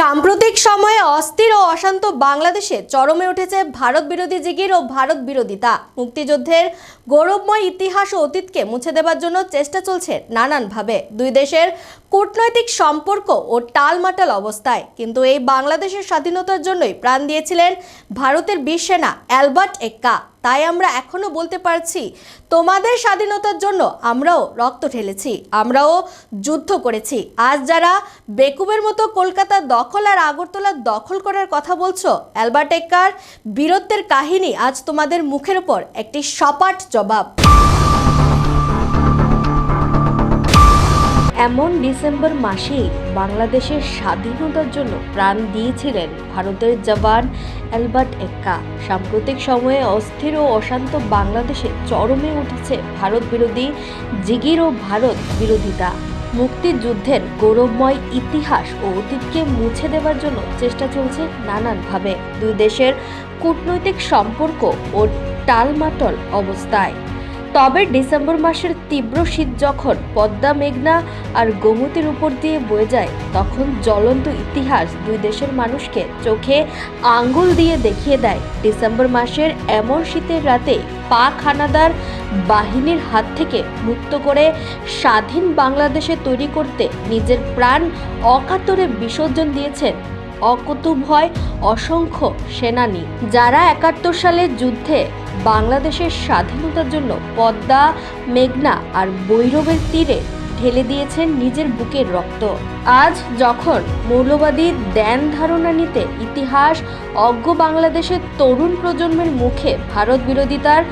সাম্প্রতিক সময়ে অস্থির ও অশান্ত বাংলাদেশে চরমে উঠেছে ভারত বিরোধী জিগির ও ভারত বিরোধিতা। মুক্তিযুদ্ধের গৌরবময় ইতিহাস ও অতীতকে মুছে দেবার জন্য চেষ্টা চলছে নানানভাবে। দুই দেশের কূটনৈতিক সম্পর্ক ও টালমাটাল অবস্থায়। কিন্তু এই বাংলাদেশের স্বাধীনতার জন্যই প্রাণ দিয়েছিলেন ভারতের বীর সেনা অ্যালবার্ট এক্কা। তাই আমরা এখনও বলতে পারছি, তোমাদের স্বাধীনতার জন্য আমরাও রক্ত ঢেলেছি, আমরাও যুদ্ধ করেছি। আজ যারা বেকুবের মতো কলকাতা দখল আর আগরতলার দখল করার কথা বলছো অ্যালবার্টেকার বীরত্বের কাহিনী আজ তোমাদের মুখের উপর একটি সপাট জবাব। এমন ডিসেম্বর মাসেই বাংলাদেশের স্বাধীনতার জন্য প্রাণ দিয়েছিলেন ভারতের জওয়ান অ্যালবার্ট এক্কা। সাম্প্রতিক সময়ে অস্থির ও অশান্ত বাংলাদেশে চরমে উঠেছে ভারত বিরোধী, জিগির ও ভারত বিরোধিতা। মুক্তিযুদ্ধের গৌরবময় ইতিহাস ও অতীতকে মুছে দেওয়ার জন্য চেষ্টা চলছে নানানভাবে। দুই দেশের কূটনৈতিক সম্পর্ক ও টালমাটল অবস্থায়। তবে ডিসেম্বর মাসের তীব্র শীত যখন পদ্মা, মেঘনা আর গোমতীর উপর দিয়ে বয়ে যায়, তখন জ্বলন্ত ইতিহাস দুই দেশের মানুষকে চোখে আঙ্গুল দিয়ে দেখিয়ে দেয়। ডিসেম্বর মাসের এমন শীতের রাতে পাক হানাদার বাহিনীর হাত থেকে মুক্ত করে স্বাধীন বাংলাদেশে তৈরি করতে নিজের প্রাণ অকাতরে বিসর্জন দিয়েছেন অকুতুভয় অসংখ্য সেনানী। যারা একাত্তর সালের যুদ্ধে বাংলাদেশের স্বাধীনতার জন্য পদ্মা, মেঘনা আর বৈরবের তীরে ঢেলে দিয়েছেন নিজের বুকের রক্ত। আজ যখন মৌলবাদী ধ্যান ধারণা নিতে ইতিহাস, অজ্ঞ বাংলাদেশের তরুণ প্রজন্মের মুখে ভারত বিরোধিতার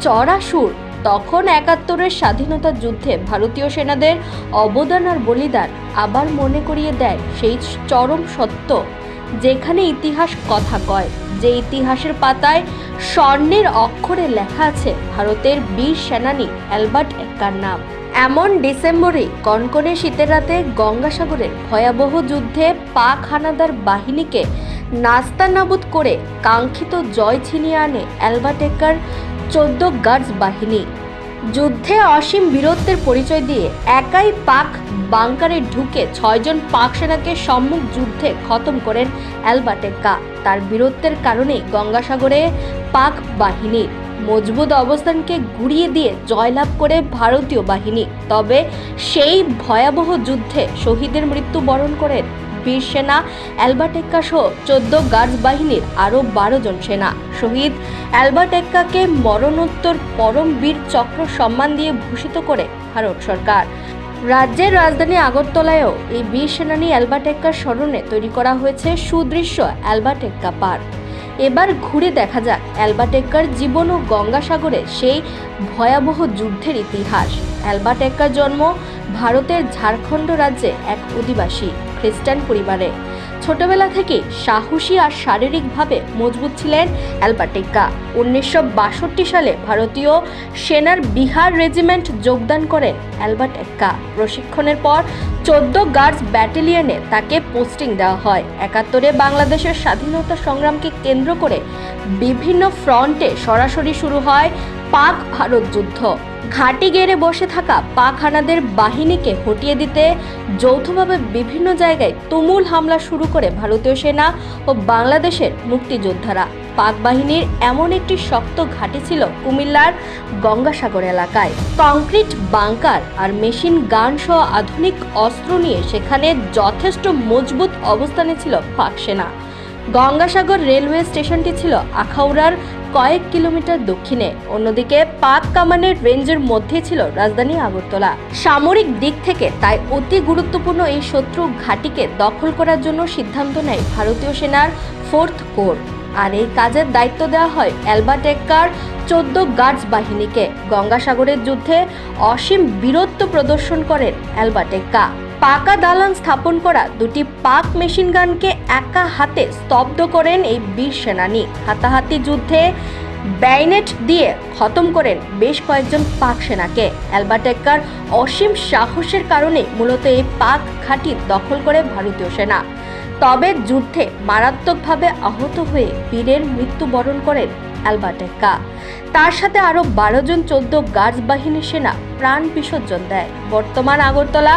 চড়া সুর তখন একাত্তরের স্বাধীনতা যুদ্ধে ভারতীয় সেনাদের অবদান আর বলিদান আবার মনে করিয়ে দেয় সেই চরম সত্য, যেখানে ইতিহাস কথা কয়। যে ইতিহাসের পাতায় স্বর্ণের অক্ষরে লেখা আছে ভারতের বীর সেনানী অ্যালবার্ট এক্কার নাম। এমন ডিসেম্বরে, কনকনে শীতের রাতে গঙ্গাসাগরের ভয়াবহ যুদ্ধে পাক হানাদার বাহিনীকে নাস্তানাবুদ করে কাঙ্ক্ষিত জয় ছিনিয়ে আনে অ্যালবার্ট এক্কার চোদ্দ গার্ডস বাহিনী। যুদ্ধে অসীম বীরত্বের পরিচয় দিয়ে একাই পাক বাংকারে ঢুকে ছয়জন পাক সেনাকে সম্মুখ যুদ্ধে খতম করেন অ্যালবাটেক্কা। তার বীরত্বের কারণে গঙ্গাসাগরে পাক বাহিনীর মজবুত অবস্থানকে গুড়িয়ে দিয়ে জয়লাভ করে ভারতীয় বাহিনী। তবে সেই ভয়াবহ যুদ্ধে শহীদের মৃত্যু বরণ করেন বীর সেনা অ্যালবাটেক্কা সহ চোদ্দ গার্ডস বাহিনীর আরও বারো জন সেনা। শহীদ অ্যালবাটেক্কাকে মরণোত্তর পরম বীর চক্র সম্মান দিয়ে ভূষিত করে ভারত সরকার। রাজ্যের রাজধানী আগরতলায়ও এই বীর সেনানী অ্যালবাটেক্কার স্মরণে তৈরি করা হয়েছে সুদৃশ্য অ্যালবাটেক্কা পার্ক। এবার ঘুরে দেখা যাক অ্যালবাটেক্কার জীবন ও গঙ্গাসাগরে সেই ভয়াবহ যুদ্ধের ইতিহাস। অ্যালবাটেক্কার জন্ম ভারতের ঝাড়খণ্ড রাজ্যে এক অধিবাসী। খ্রিস্টান পরিবারে। ছোটবেলা থেকে সাহসী আর শারীরিকভাবে মজবুত ছিলেন অ্যালবাটেক্কা উনিশশো সালে ভারতীয় সেনার বিহার রেজিমেন্ট যোগদান করেন অ্যালবার্ট এক্কা প্রশিক্ষণের পর চোদ্দ গার্ডস ব্যাটালিয়নে তাকে পোস্টিং দেওয়া হয়। একাত্তরে বাংলাদেশের স্বাধীনতা সংগ্রামকে কেন্দ্র করে বিভিন্ন ফ্রন্টে সরাসরি শুরু হয় পাক ভারত যুদ্ধ। ঘাঁটি গেড়ে বসে থাকা পাক হানাদের বাহিনীকে হটিয়ে দিতে যৌথভাবে বিভিন্ন জায়গায় তুমুল হামলা শুরু করে ভারতীয় সেনা ও বাংলাদেশের মুক্তিযোদ্ধারা। পাক বাহিনীর এমন একটি শক্ত ঘাঁটি ছিল কুমিল্লার গঙ্গাসাগর এলাকায়। কংক্রিট, বাংকার আর মেশিন গান সহ আধুনিক অস্ত্র নিয়ে সেখানে যথেষ্ট মজবুত অবস্থানে ছিল পাক সেনা। গঙ্গাসাগর রেলওয়ে স্টেশনটি ছিল আখাউড়ার কয়েক কিলোমিটার দক্ষিণে। অন্যদিকে পাক কামানের রেঞ্জের মধ্যে ছিল রাজধানী আগরতলা। সামরিক দিক থেকে তাই অতি গুরুত্বপূর্ণ এই শত্রু ঘাঁটিকে দখল করার জন্য সিদ্ধান্ত নেয় ভারতীয় সেনার ফোর্থ কোর। আর এই কাজের দায়িত্ব দেওয়া হয় অ্যালবাটেক্কার চোদ্দ গার্ডস বাহিনীকে। গঙ্গাসাগরের যুদ্ধে অসীম বীরত্ব প্রদর্শন করেন অ্যালবাটেক্কা পাকা দালান স্থাপন করা দুটি পাক মেশিন গানকে একা হাতে স্তব্ধ করেন এই বীর সেনানী। হাতাহাতি যুদ্ধে ব্যাইনেট দিয়ে খতম করেন বেশ কয়েকজন পাক সেনাকে। অ্যালবাটেক্কার অসীম সাহসের কারণে মূলত এই পাক ঘাঁটি দখল করে ভারতীয় সেনা। তবে যুদ্ধে মারাত্মকভাবে আহত হয়ে বীরের মৃত্যুবরণ করেন অ্যালবাটেক্কা তার সাথে আরও বারো জন চোদ্দ গার্ডস বাহিনীর সেনা প্রাণ বিসর্জন দেয়। বর্তমান আগরতলা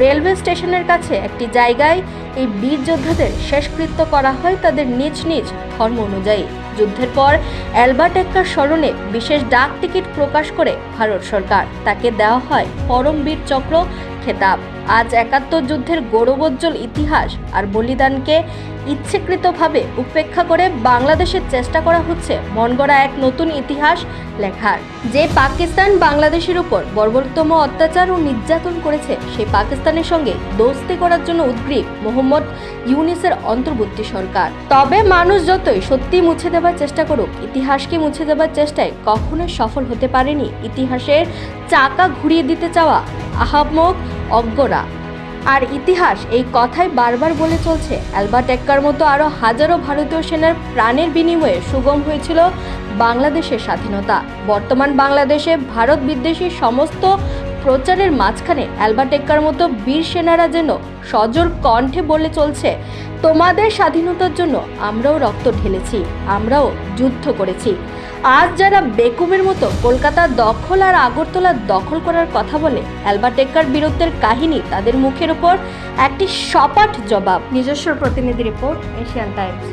রেলওয়ে স্টেশনের কাছে একটি জায়গায় এই বীর যোদ্ধাদের শেষকৃত্য করা হয় তাদের নিজ নিজ ধর্ম অনুযায়ী। যুদ্ধের পর অ্যালবার্ট এক্কার স্মরণে বিশেষ ডাক টিকিট প্রকাশ করে ভারত সরকার। তাকে দেওয়া হয় পরমবীর চক্র খেতাব। আজ একাত্তর যুদ্ধের গৌরবোজ্জ্বল ইতিহাস আর বলিদানকে ইচ্ছেকৃতভাবে উপেক্ষা করে বাংলাদেশের চেষ্টা করা হচ্ছে মনগড়া এক নতুন ইতিহাস লেখার। যে পাকিস্তান বাংলাদেশের উপর বর্বরতম অত্যাচার ও নির্যাতন করেছে, সেই পাকিস্তানের সঙ্গে দোস্তি করার জন্য উদ্গ্রীব মোহাম্মদ ইউনিসের অন্তর্বর্তী সরকার। তবে মানুষ যতই সত্যি মুছে দেবার চেষ্টা করুক, ইতিহাসকে মুছে দেবার চেষ্টায় কখনোই সফল হতে পারেনি। ইতিহাসের চাকা ঘুরিয়ে দিতে চাওয়া আহাম্মক অজ্ঞরা। আর ইতিহাস এই কথাই বারবার বলে চলছে। অ্যালবার্ট এক্কার মতো আরও হাজারো ভারতীয় সেনার প্রাণের বিনিময়ে সুগম হয়েছিল বাংলাদেশের স্বাধীনতা। বর্তমান বাংলাদেশে ভারত বিদ্বেষী সমস্ত প্রচারের মাঝখানে অ্যালবার্ট এক্কার মতো বীর সেনারা যেন সজোর কণ্ঠে বলে চলছে, তোমাদের স্বাধীনতার জন্য আমরাও রক্ত ঢেলেছি, আমরাও যুদ্ধ করেছি। আজ যারা বেকুমের মতো কলকাতা দখল আর আগরতলা দখল করার কথা বলে অ্যালবার্টেকার বীরত্বের কাহিনী তাদের মুখের উপর একটি সপাট জবাব। নিজস্ব প্রতিনিধি রিপোর্ট, এশিয়ান টাইমস।